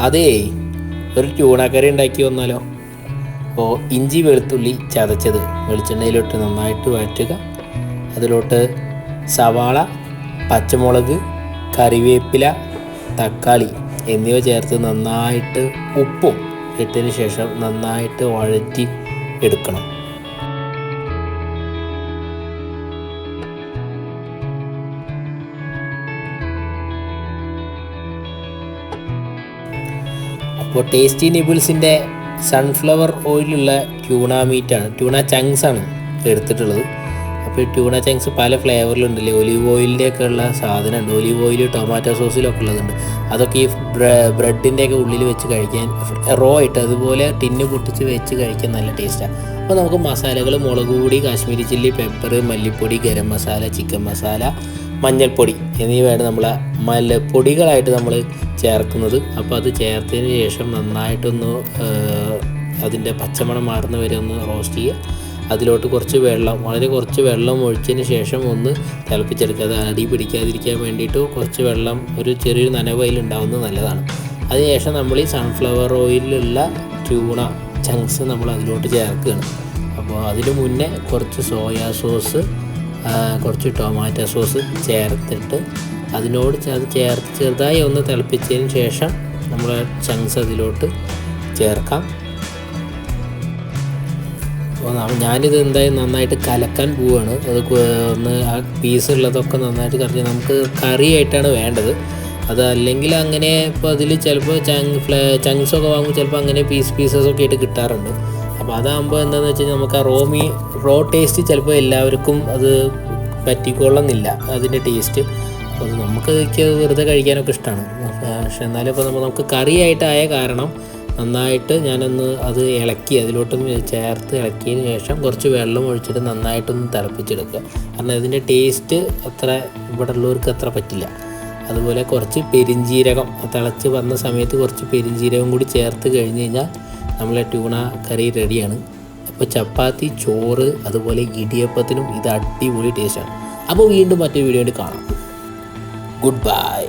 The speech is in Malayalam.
അതേ ഒരു ട്യൂണക്കറി ഉണ്ടാക്കി വന്നാലോ? അപ്പോൾ ഇഞ്ചി വെളുത്തുള്ളി ചതച്ചത് വെളിച്ചെണ്ണയിലോട്ട് നന്നായിട്ട് വഴറ്റുക. അതിലോട്ട് സവാള പച്ചമുളക് കറിവേപ്പില തക്കാളി എന്നിവ ചേർത്ത് നന്നായിട്ട് ഉപ്പും ഇട്ടതിന് ശേഷം നന്നായിട്ട് വഴറ്റി എടുക്കണം. അപ്പോൾ ടേസ്റ്റി നിബിൾസിന്റെ സൺഫ്ലവർ ഓയിലുള്ള ട്യൂണ മീറ്റാണ് ട്യൂണ ചങ്ക്സ് ആണ് എടുത്തിട്ടുള്ളത്. അപ്പോൾ ട്യൂണ ചങ്ക്സ് പല ഫ്ലേവറിലുണ്ടല്ലേ ഒലീവ് ഓയിലിന്റെ ഒക്കെ ഉള്ള സാധനമുണ്ട്. ഒലീവ് ഓയിൽ ടൊമാറ്റോ സോസിലൊക്കെ ഉള്ളതുണ്ട്. അതൊക്കെ ഈ ബ്രെഡിന്റെ ഒക്കെ ഉള്ളിൽ വെച്ച് കഴിക്കാൻ റോ ആയിട്ട് അതുപോലെ ടിന്ന് പൊട്ടിച്ച് വെച്ച് കഴിക്കാൻ നല്ല ടേസ്റ്റാണ് അപ്പോൾ നമുക്ക് മസാലകൾ മുളക് പൊടി കാശ്മീരി ചില്ലി പെപ്പർ മല്ലിപ്പൊടി ഗരം മസാല ചിക്കൻ മസാല മഞ്ഞൾപ്പൊടി എന്നിവയാണ് നമ്മൾ മല പൊടികളായിട്ട് നമ്മൾ ചേർക്കുന്നത്. അപ്പോൾ അത് ചേർത്തതിന് ശേഷം നന്നായിട്ടൊന്ന് അതിന്റെ പച്ചമണം മാറുന്ന വരെ ഒന്ന് റോസ്റ്റ് ചെയ്യുക. അതിലോട്ട് കുറച്ച് വെള്ളം വളരെ കുറച്ച് വെള്ളം ഒഴിച്ചതിന് ശേഷം ഒന്ന് തിളപ്പിച്ചെടുക്കുക. അത് അടി പിടിക്കാതിരിക്കാൻ വേണ്ടിയിട്ട് കുറച്ച് വെള്ളം ഒരു ചെറിയൊരു നനവയിൽ ഉണ്ടാകുന്നത് നല്ലതാണ്. അതിനുശേഷം നമ്മൾ ഈ സൺഫ്ലവർ ഓയിലുള്ള ട്യൂണ ചങ്ക്സ് നമ്മൾ അതിലോട്ട് ചേർക്കുകയാണ്. അപ്പോൾ അതിന് മുന്നേ കുറച്ച് സോയാ സോസ് കുറച്ച് ടൊമാറ്റോ സോസ് ചേർത്തിട്ട് അതിനോട് അത് ചേർത്ത് ചെറുതായി ഒന്ന് തിളപ്പിച്ചതിന് ശേഷം നമ്മൾ ചങ്ക്സ് അതിലോട്ട് ചേർക്കാം. ഞാനിത് എന്തായാലും നന്നായിട്ട് കലക്കാൻ പോവുകയാണ് അത് ഒന്ന് ആ പീസ് ഉള്ളതൊക്കെ നന്നായിട്ട് കറിഞ്ഞ് നമുക്ക് കറിയായിട്ടാണ് വേണ്ടത്. അത് അല്ലെങ്കിൽ അങ്ങനെ ഇപ്പോൾ അതിൽ ചിലപ്പോൾ ചങ് ഫ്ലേ ചങ്സൊക്കെ വാങ്ങുമ്പോൾ ചിലപ്പോൾ അങ്ങനെ പീസ് പീസസ് ഒക്കെ ആയിട്ട് കിട്ടാറുണ്ട്. അപ്പോൾ അതാകുമ്പോൾ എന്താണെന്ന് വെച്ച് കഴിഞ്ഞാൽ നമുക്ക് ആ റോ മീ റോ ടേസ്റ്റ് ചിലപ്പോൾ എല്ലാവർക്കും അത് പറ്റിക്കൊള്ളുന്നില്ല അതിന്റെ ടേസ്റ്റ് അപ്പോൾ അത് നമുക്ക് വെറുതെ കഴിക്കാനൊക്കെ ഇഷ്ടമാണ് പക്ഷെ എന്നാലും ഇപ്പോൾ നമ്മൾ നമുക്ക് കറിയായിട്ടായ കാരണം നന്നായിട്ട് ഞാനൊന്ന് അത് ഇളക്കി അതിലോട്ട് ചേർത്ത് ഇളക്കിയതിന് ശേഷം കുറച്ച് വെള്ളം ഒഴിച്ചിട്ട് നന്നായിട്ടൊന്ന് തിളപ്പിച്ചെടുക്കുക. കാരണം ഇതിന്റെ ടേസ്റ്റ് അത്ര ഇവിടെ ഉള്ളവർക്ക് അത്ര പറ്റില്ല. അതുപോലെ കുറച്ച് പെരിഞ്ജീരകം തിളച്ച് വന്ന സമയത്ത് കുറച്ച് പെരിഞ്ജീരകം കൂടി ചേർത്ത് കഴിഞ്ഞ് കഴിഞ്ഞാൽ നമ്മളെ ട്യൂണ കറി റെഡിയാണ് അപ്പോൾ ചപ്പാത്തി ചോറ് അതുപോലെ ഇടിയപ്പത്തിനും ഇത് അടിപൊളി ടേസ്റ്റാണ് അപ്പോൾ വീണ്ടും മറ്റൊരു വീഡിയോ കാണാം. Good bye